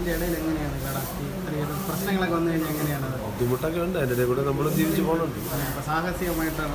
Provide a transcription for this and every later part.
ഇതിന്റെ ഇടയിൽ എങ്ങനെയാണ് പ്രശ്നങ്ങളൊക്കെ വന്നു കഴിഞ്ഞാൽ എങ്ങനെയാണ്? ബുദ്ധിമുട്ടൊക്കെ ഉണ്ട്. അതിന്റെ കൂടെ നമ്മൾ ജീവിച്ചു പോകുന്നുണ്ട് സാഹസികമായിട്ടാണ്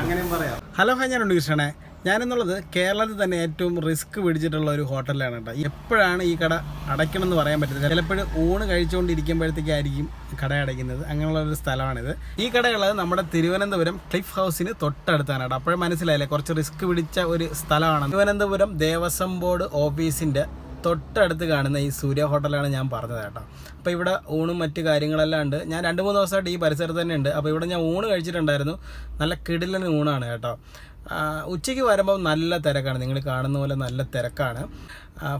അങ്ങനെയും പറയാം. ഹലോ ഹായ് ഞാനുണ്ട് കൃഷ്ണനെ ഞാനെന്നുള്ളത് കേരളത്തിൽ തന്നെ ഏറ്റവും റിസ്ക് പിടിച്ചിട്ടുള്ള ഒരു ഹോട്ടലാണ് കേട്ടോ. എപ്പോഴാണ് ഈ കട അടയ്ക്കണം എന്ന് പറയാൻ പറ്റുന്നത് ചിലപ്പോഴും ഊണ് കഴിച്ചുകൊണ്ടിരിക്കുമ്പോഴത്തേക്കായിരിക്കും കട അടയ്ക്കുന്നത്. അങ്ങനെയുള്ള ഒരു സ്ഥലമാണിത്. ഈ കടയുള്ളത് നമ്മുടെ തിരുവനന്തപുരം ക്ലിഫ് ഹൗസിന് തൊട്ടടുത്താണ് കേട്ടോ. അപ്പോഴും മനസ്സിലായില്ലേ? കുറച്ച് റിസ്ക് പിടിച്ച ഒരു സ്ഥലമാണ്. തിരുവനന്തപുരം ദേവസ്വം ബോർഡ് ഓഫീസിന്റെ തൊട്ടടുത്ത് കാണുന്ന ഈ സൂര്യ ഹോട്ടലാണ് ഞാൻ പറഞ്ഞത് കേട്ടോ. അപ്പോൾ ഇവിടെ ഊണും മറ്റ് കാര്യങ്ങളെല്ലാം ഉണ്ട്. ഞാൻ രണ്ട് മൂന്ന് ദിവസമായിട്ട് ഈ പരിസരത്ത് തന്നെ ഉണ്ട്. അപ്പോൾ ഇവിടെ ഞാൻ ഊണ് കഴിച്ചിട്ടുണ്ടായിരുന്നു. നല്ല കിടിലൻ ഊണാണ് കേട്ടോ. ഉച്ചയ്ക്ക് വരുമ്പോൾ നല്ല തിരക്കാണ്. നിങ്ങൾ കാണുന്ന പോലെ നല്ല തിരക്കാണ്.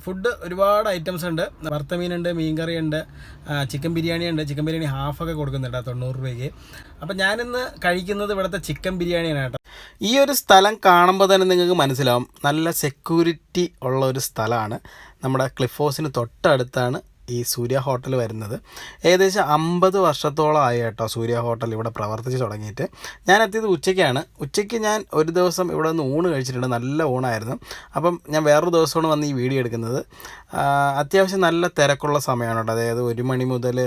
ഫുഡ് ഒരുപാട് ഐറ്റംസ് ഉണ്ട്. വറുത്ത മീനുണ്ട് മീൻകറി ഉണ്ട് ചിക്കൻ ബിരിയാണി ഉണ്ട്. ചിക്കൻ ബിരിയാണി ഹാഫൊക്കെ കൊടുക്കുന്നുണ്ട് തൊണ്ണൂറ് രൂപയ്ക്ക്. അപ്പോൾ ഞാനിന്ന് കഴിക്കുന്നത് ഇവിടുത്തെ ചിക്കൻ ബിരിയാണിയാണ് കേട്ടോ. ഈ ഒരു സ്ഥലം കാണുമ്പോൾ തന്നെ നിങ്ങൾക്ക് മനസ്സിലാവും. നല്ല സെക്യൂരിറ്റി ഉള്ള ഒരു സ്ഥലമാണ്. നമ്മുടെ ക്ലിഫ് ഹൗസിന് തൊട്ടടുത്താണ് ഈ സൂര്യ ഹോട്ടൽ വരുന്നത്. ഏകദേശം അമ്പത് വർഷത്തോളമായി കേട്ടോ സൂര്യ ഹോട്ടൽ ഇവിടെ പ്രവർത്തിച്ച് തുടങ്ങിയിട്ട്. ഞാൻ എത്തിയത് ഉച്ചയ്ക്കാണ്. ഉച്ചയ്ക്ക് ഞാൻ ഒരു ദിവസം ഇവിടെ നിന്ന് ഊണ് കഴിച്ചിട്ടുണ്ട്. നല്ല ഊണായിരുന്നു. അപ്പം ഞാൻ വേറൊരു ദിവസമാണ് വന്ന് ഈ വീഡിയോ എടുക്കുന്നത്. അത്യാവശ്യം നല്ല തിരക്കുള്ള സമയമാണ് കേട്ടോ. അതായത് ഒരു മണി മുതൽ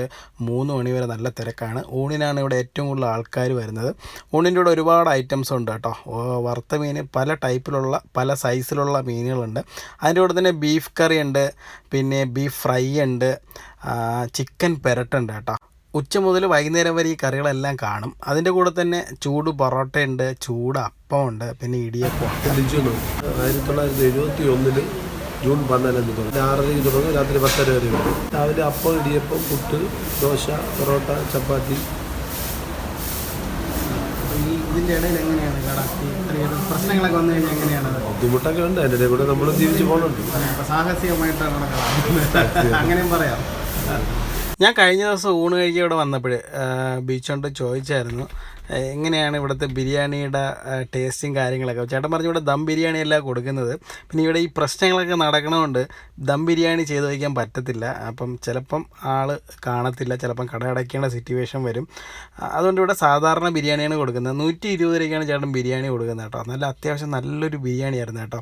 മൂന്ന് മണി വരെ നല്ല തിരക്കാണ്. ഊണിനാണ് ഇവിടെ ഏറ്റവും കൂടുതൽ ആൾക്കാർ വരുന്നത്. ഊണിന്റെ കൂടെ ഒരുപാട് ഐറ്റംസ് ഉണ്ട് കേട്ടോ. വറുത്ത മീൻ പല ടൈപ്പിലുള്ള പല സൈസിലുള്ള മീനുകളുണ്ട്. അതിന്റെ കൂടെ തന്നെ ബീഫ് കറി ഉണ്ട്. പിന്നെ ബീഫ് ഫ്രൈ ഉണ്ട്. ആ, ചിക്കൻ പെരട്ടുണ്ട് കേട്ടോ. ഉച്ച മുതൽ വൈകുന്നേരം വരെ ഈ കറികളെല്ലാം കാണും. അതിന്റെ കൂടെ തന്നെ ചൂട് പൊറോട്ടയുണ്ട് ചൂട് അപ്പമുണ്ട് പിന്നെ ഇടിയപ്പം ആയിരത്തി തൊള്ളായിരത്തി എഴുപത്തി ഒന്നിൽ ജൂൺ പതിനാലാം തീയതി തുടങ്ങി ആറരയ്ക്ക് തുടങ്ങും രാത്രി പത്തര വരും രാവിലെ അപ്പം ഇടിയപ്പം പുട്ട് ദോശ പൊറോട്ട ചപ്പാത്തി ഈ ഇതിന്റെ ഇടയിൽ എങ്ങനെയാണ് പ്രശ്നങ്ങളൊക്കെ വന്നു കഴിഞ്ഞാൽ എങ്ങനെയാണ് ബുദ്ധിമുട്ടൊക്കെ ഉണ്ട്. അതിന്റെ കൂടെ നമ്മൾ ജീവിച്ചു പോകുന്നുണ്ട് അപ്പൊ സാഹസികമായിട്ടാണ് നടക്കുന്നത് അങ്ങനെയും പറയാം. ഞാൻ കഴിഞ്ഞ ദിവസം ഊണ് കഴിക്കാൻ ഇവിടെ വന്നപ്പോൾ ബീച്ചോണ്ട് ചോദിച്ചായിരുന്നു. എങ്ങനെയാണ് ഇവിടുത്തെ ബിരിയാണിയുടെ ടേസ്റ്റും കാര്യങ്ങളൊക്കെ? ചേട്ടൻ പറഞ്ഞു ഇവിടെ ദം ബിരിയാണിയല്ല കൊടുക്കുന്നത്. പിന്നെ ഇവിടെ ഈ പ്രശ്നങ്ങളൊക്കെ നടക്കണമുണ്ട് ദം ബിരിയാണി ചെയ്ത് വയ്ക്കാൻ പറ്റത്തില്ല. അപ്പം ചിലപ്പം ആൾ കാണത്തില്ല ചിലപ്പം കട അടയ്ക്കേണ്ട സിറ്റുവേഷൻ വരും അതുകൊണ്ട് ഇവിടെ സാധാരണ ബിരിയാണിയാണ് കൊടുക്കുന്നത്. നൂറ്റി ഇരുപത് രൂപയ്ക്കാണ് ചേട്ടൻ ബിരിയാണി കൊടുക്കുന്നത് കേട്ടോ. നല്ല അത്യാവശ്യം നല്ലൊരു ബിരിയാണി ആയിരുന്നു കേട്ടോ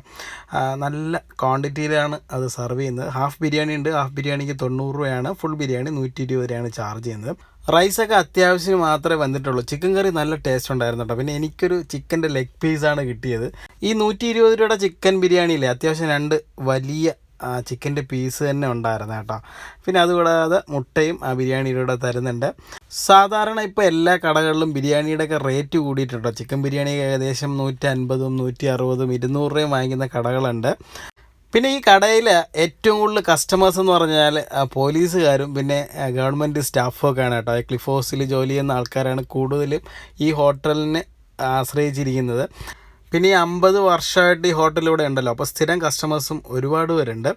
നല്ല ക്വാണ്ടിറ്റിയിലാണ് അത് സെർവ് ചെയ്യുന്നത്. ഹാഫ് ബിരിയാണി ഉണ്ട് ഹാഫ് ബിരിയാണിക്ക് തൊണ്ണൂറ് രൂപയാണ്. ഫുൾ ബിരിയാണി നൂറ്റി ഇരുപത് രൂപയാണ് ചാർജ് ചെയ്യുന്നത്. റൈസൊക്കെ അത്യാവശ്യം മാത്രമേ വന്നിട്ടുള്ളൂ. ചിക്കൻ കറി നല്ല ടേസ്റ്റ് ഉണ്ടായിരുന്നു കേട്ടോ. പിന്നെ എനിക്കൊരു ചിക്കന്റെ ലെഗ് പീസാണ് കിട്ടിയത്. ഈ നൂറ്റി ഇരുപത് രൂപയുടെ ചിക്കൻ ബിരിയാണിയില്ലേ അത്യാവശ്യം രണ്ട് വലിയ ചിക്കന്റെ പീസ് തന്നെ ഉണ്ടായിരുന്നു കേട്ടോ. പിന്നെ അതുകൂടാതെ മുട്ടയും ആ ബിരിയാണിയിലൂടെ തരുന്നുണ്ട്. സാധാരണ ഇപ്പോൾ എല്ലാ കടകളിലും ബിരിയാണിയുടെ ഒക്കെ റേറ്റ് കൂടിയിട്ടുണ്ടോ ചിക്കൻ ബിരിയാണി ഏകദേശം നൂറ്റി അൻപതും നൂറ്റി അറുപതും ഇരുന്നൂറ് രൂപയും വാങ്ങിക്കുന്ന കടകളുണ്ട്. പിന്നെ ഈ കടയിൽ ഏറ്റവും കൂടുതൽ കസ്റ്റമേഴ്സ് എന്ന് പറഞ്ഞാൽ പോലീസുകാരും പിന്നെ ഗവൺമെന്റ് സ്റ്റാഫും ഒക്കെയാണ് കേട്ടോ. ക്ലിഫ് ഹൗസിൽ ജോലി ചെയ്യുന്ന ആൾക്കാരാണ് കൂടുതലും ഈ ഹോട്ടലിനെ ആശ്രയിച്ചിരിക്കുന്നത്. പിന്നെ ഈ അമ്പത് വർഷമായിട്ട് ഈ ഹോട്ടൽ ഇവിടെ ഉണ്ടല്ലോ. അപ്പോൾ സ്ഥിരം കസ്റ്റമേഴ്സും ഒരുപാട് പേരുണ്ട്.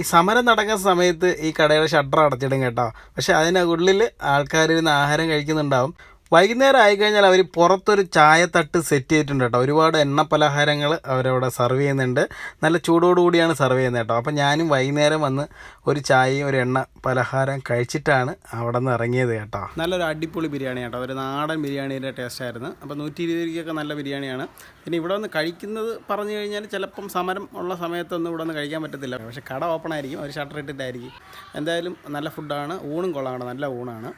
ഈ സമരം നടക്കുന്ന സമയത്ത് ഈ കടയുടെ ഷട്ടർ അടച്ചിടും കേട്ടോ. പക്ഷേ അതിനുള്ളിൽ ആൾക്കാർ ആഹാരം കഴിക്കുന്നുണ്ടാവും. വൈകുന്നേരം ആയി കഴിഞ്ഞാൽ അവർ പുറത്തൊരു ചായത്തട്ട് സെറ്റ് ചെയ്തിട്ടുണ്ട് കേട്ടോ. ഒരുപാട് എണ്ണ പലഹാരങ്ങൾ അവരവിടെ സെർവ് ചെയ്യുന്നുണ്ട്. നല്ല ചൂടോടുകൂടിയാണ് സെർവ് ചെയ്യുന്നത് കേട്ടോ. അപ്പോൾ ഞാനും വൈകുന്നേരം വന്ന് ഒരു ചായയും ഒരു എണ്ണ പലഹാരം കഴിച്ചിട്ടാണ് അവിടെ നിന്ന് ഇറങ്ങിയത് കേട്ടോ. നല്ലൊരു അടിപൊളി ബിരിയാണി കേട്ടോ. ഒരു നാടൻ ബിരിയാണീന്റെ ടേസ്റ്റ് ആയിരുന്നു. അപ്പോൾ നൂറ്റി ഇരുപത് രൂപയ്ക്കൊക്കെ നല്ല ബിരിയാണിയാണ്. പിന്നെ ഇവിടെ വന്ന് കഴിക്കുന്നത് പറഞ്ഞു കഴിഞ്ഞാൽ ചിലപ്പം സമരം ഉള്ള സമയത്തൊന്നും ഇവിടെ കഴിക്കാൻ പറ്റത്തില്ല. പക്ഷേ കട ഓപ്പൺ ആയിരിക്കും. അവർ ഷട്ടർ ഇട്ടിട്ടായിരിക്കും. എന്തായാലും നല്ല ഫുഡാണ് ഊണും കൊള്ളാണ് നല്ല ഊണാണ്.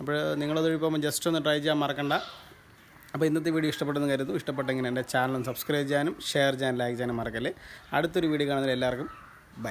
അപ്പോൾ നിങ്ങളത് പോകുമ്പോൾ ജസ്റ്റ് ഒന്ന് ട്രൈ ചെയ്യാൻ മറക്കണ്ട. അപ്പോൾ ഇന്നത്തെ വീഡിയോ ഇഷ്ടപ്പെട്ടെന്ന് കരുതുന്നു. ഇഷ്ടപ്പെട്ടെങ്കിൽ എന്റെ ചാനൽ സബ്സ്ക്രൈബ് ചെയ്യാനും ഷെയർ ചെയ്യാനും ലൈക്ക് ചെയ്യാനും മറക്കല്ലേ. അടുത്തൊരു വീഡിയോ കാണുന്നതിൽ എല്ലാവർക്കും